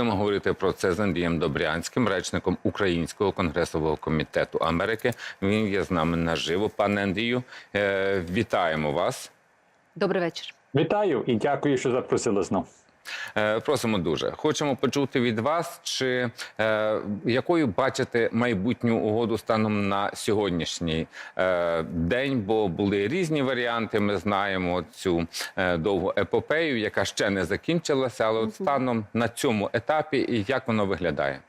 Будемо говорити про це з Андрієм Добрянським, речником Українського конгресового комітету Америки. Він є з нами наживо. Пане Андрію, е, вітаємо вас. Добрий вечір. Вітаю і дякую, що запросили знов. Е, Просимо дуже. Хочемо почути від вас, чи е, якою бачите майбутню угоду станом на сьогоднішній е, день? Бо були різні варіанти. Ми знаємо цю довгу епопею, яка ще не закінчилася, але от станом на цьому етапі, і як воно виглядає?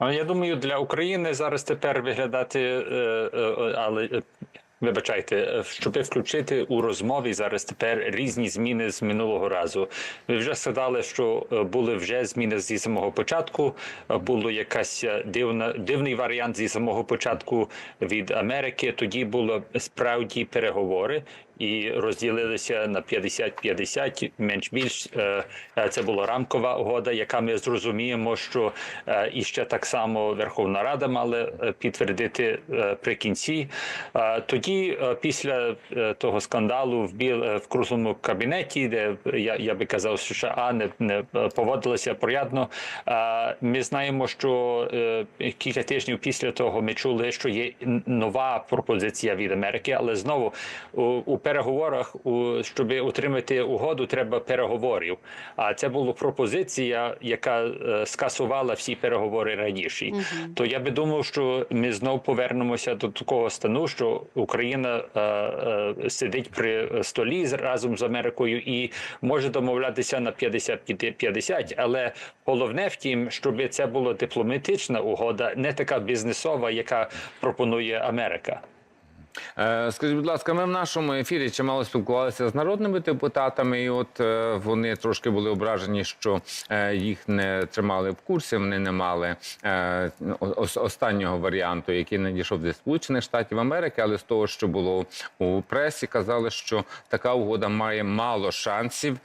Я думаю, для України зараз тепер виглядати, але вибачайте, щоби щоб включити у розмові зараз тепер різні зміни з минулого разу. Ви вже сказали, що е, були вже зміни зі самого початку. е, Було якась е, дивна дивний варіант зі самого початку від Америки. Тоді були справді переговори. І розділилися на 50-50, менш більш це була рамкова угода, яка ми зрозуміємо, що е, і ще так само Верховна Рада мала е, підтвердити е, при кінці. Тоді, після того скандалу в біл в круглому кабінеті, де я, я би казав, що США не, не е, порядно. Ми знаємо, що кілька тижнів після того ми чули, що є нова пропозиція від Америки, але знову у переговорах, щоб отримати угоду, треба переговорів. А це була пропозиція, яка е, скасувала всі переговори раніше. То я би думав, що ми знов повернемося до такого стану, що Україна е, е, сидить при столі разом з Америкою і може домовлятися на 50-50, але головне в тім, щоб це була дипломатична угода, не така бізнесова, яка пропонує Америка. Е, Скажіть, будь ласка, ми в нашому ефірі чимало спілкувалися з народними депутатами, і от е, вони трошки були ображені, що е, їх не тримали в курсі. Вони не мали останнього варіанту, який надійшов зі Сполучених Штатів Америки. Але з того, що було у пресі, казали, що така угода має мало шансів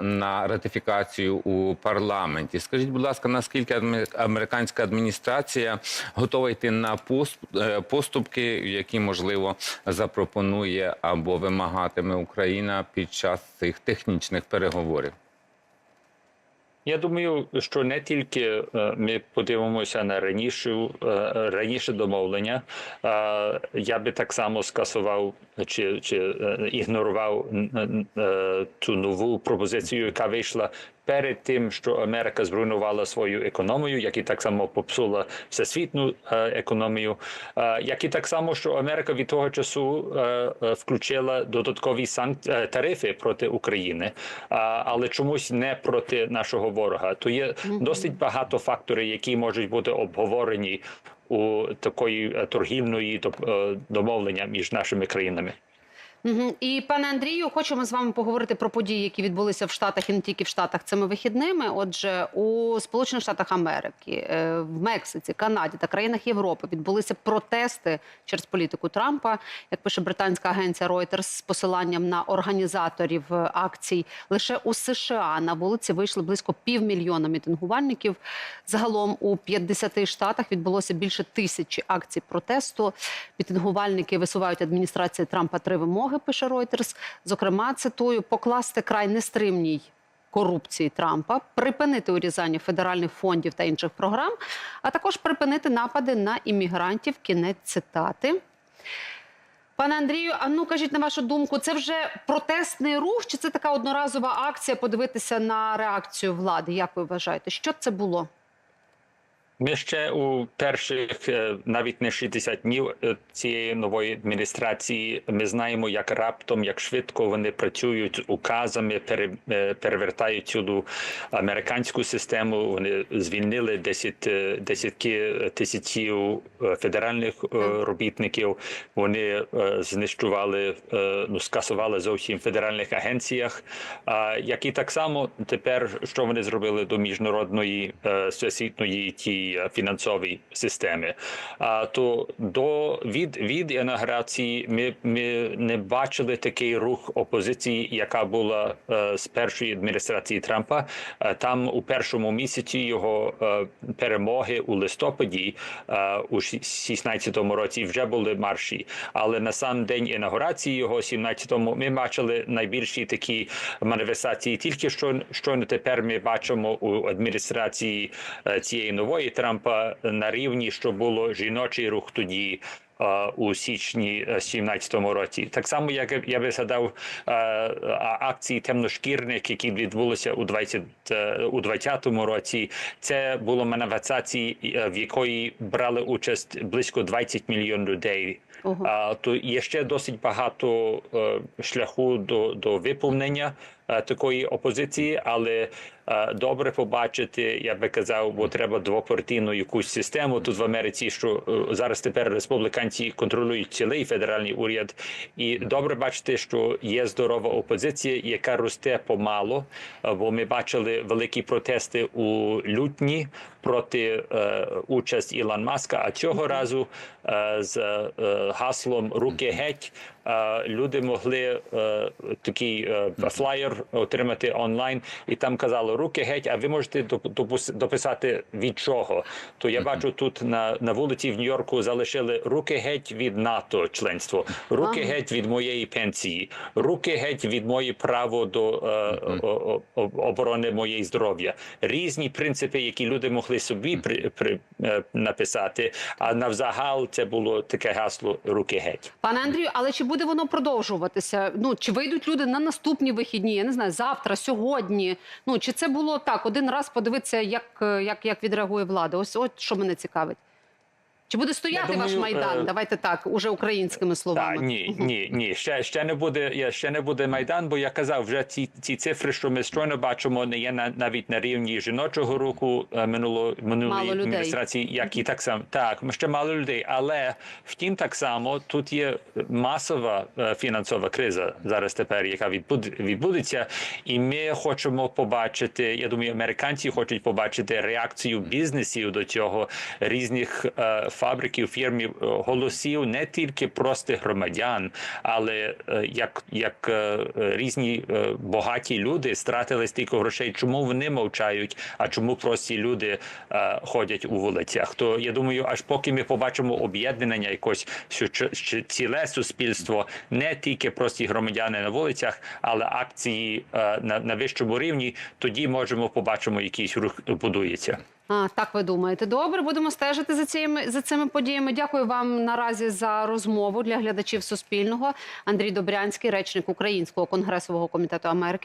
на ратифікацію у парламенті. Скажіть, будь ласка, наскільки американська адміністрація готова йти на пост- поступки, які можливо запропонує або вимагатиме Україна під час цих технічних переговорів? Я думаю, що не тільки е, ми подивимося на раніше, раніше домовлення. Я би так само скасував чи, чи е, ігнорував е, цю нову пропозицію, яка вийшла перед тим, що Америка зруйнувала свою економію, як і так само попсула всесвітню е, економію, е, як і так само, що Америка від того часу е, включила додаткові санк... е, тарифи проти України, але чомусь не проти нашого ворога. То є досить багато факторів, які можуть бути обговорені у такої торгівної домовлення між нашими країнами. І пане Андрію, хочемо з вами поговорити про події, які відбулися в Штатах і не тільки в Штатах цими вихідними. Отже, у Сполучених Штатах Америки, е, в Мексиці, Канаді та країнах Європи відбулися протести через політику Трампа. Як пише британська агенція Reuters з посиланням на організаторів е, акцій, лише у США на вулиці вийшли близько півмільйона мітингувальників. Загалом у 50 штатах відбулося більше тисячі акцій протесту. Мітингувальники висувають адміністрації Трампа три вимоги. Пише Reuters. Зокрема, цитую, покласти край нестримній корупції Трампа, припинити урізання федеральних фондів та інших програм, а також припинити напади на іммігрантів. Кінець цитати. Пане Андрію, а ну кажіть на вашу думку, це вже протестний рух, чи це така одноразова акція подивитися на реакцію влади? Як ви вважаєте, що це було? Ми ще у перших е, навіть не 60 днів е, цієї нової адміністрації. Ми знаємо, як раптом, як швидко вони працюють указами, е, перевертають цю американську систему. Вони звільнили 10, е, десятки тисячів федеральних робітників. Вони знищували, ну скасували зовсім в федеральних агенціях. А як і так само тепер, що вони зробили до міжнародної всесвітньої ті нашій е, фінансовій. А то до від від інаугурації ми, ми не бачили такий рух опозиції, яка була е, з першої адміністрації Трампа. Е, там у першому місяці його перемоги у листопаді у 16-му році вже були марші. Але на сам день інаугурації його 17-му ми бачили найбільші такі маніфестації. Тільки що щойно тепер ми бачимо у адміністрації цієї нової Трампа на рівні, що було жіночий рух тоді. е, У січні 17-му році, так само як я би згадав е, акції темношкірних, які відбулися у 20, е, у 20-му році. Це було маніфестації, е, в якої брали участь близько 20 мільйонів людей. Ого. А, то є ще досить багато е, шляху до, до виповнення е, такої опозиції, але е, добре побачити, я би казав, бо треба двопартійну якусь систему тут в Америці, що е, зараз тепер республіканці контролюють цілий федеральний уряд, і добре бачити, що є здорова опозиція, яка росте помало. е, Бо ми бачили великі протести у лютні проти е, участі Ілон Маска. А цього разу е, з е, гаслом Руки геть е, люди могли е, такий е, флаєр отримати онлайн, і там казали руки геть. А ви можете доп- дописати від чого? То я бачу тут на, на вулиці в Нью-Йорку залишили руки геть від НАТО членство, руки Ага. геть від моєї пенсії, руки геть від моєї право до е, о- о- оборони моєї здоров'я. Різні принципи, які люди могли собі при, при, е, написати. А навзагал це було таке гасло руки геть. Пане Андрію, але чи буде воно продовжуватися? Ну чи вийдуть люди на наступні вихідні? Я не знаю, завтра, сьогодні. Ну чи це було так? Один раз подивитися, як, е, як, як відреагує влада? Ось от що мене цікавить. Чи буде стояти думаю, ваш майдан? е, Давайте так, уже українськими словами. Так, ні, ні, ні. Ще, ще не буде. я- Ще не буде майдан, бо я казав, вже ці, ці цифри, що ми щойно бачимо, не є на навіть на рівні жіночого руху е, минуло минулої адміністрації, як і так само. Так, ще мало людей. Але втім, так само тут є масова е, фінансова криза зараз тепер, яка відбуд, відбудеться, і ми хочемо побачити. Я думаю, американці хочуть побачити реакцію бізнесів до цього різних е, фабриків, фірмів, е, голосів не тільки простих громадян, але е, як, як е, різні багаті люди стратили стільки грошей. Чому вони мовчають? А чому прості люди ходять у вулицях? То я думаю, аж поки ми побачимо об'єднання якось, що що ціле суспільство, не тільки прості громадяни на вулицях, але акції на, на вищому рівні, тоді можемо побачимо, якийсь рух будується. А, так ви думаєте. Добре, будемо стежити за цими за цими подіями. Дякую вам наразі за розмову для глядачів Суспільного. Андрій Добрянський, речник Українського конгресового комітету Америки.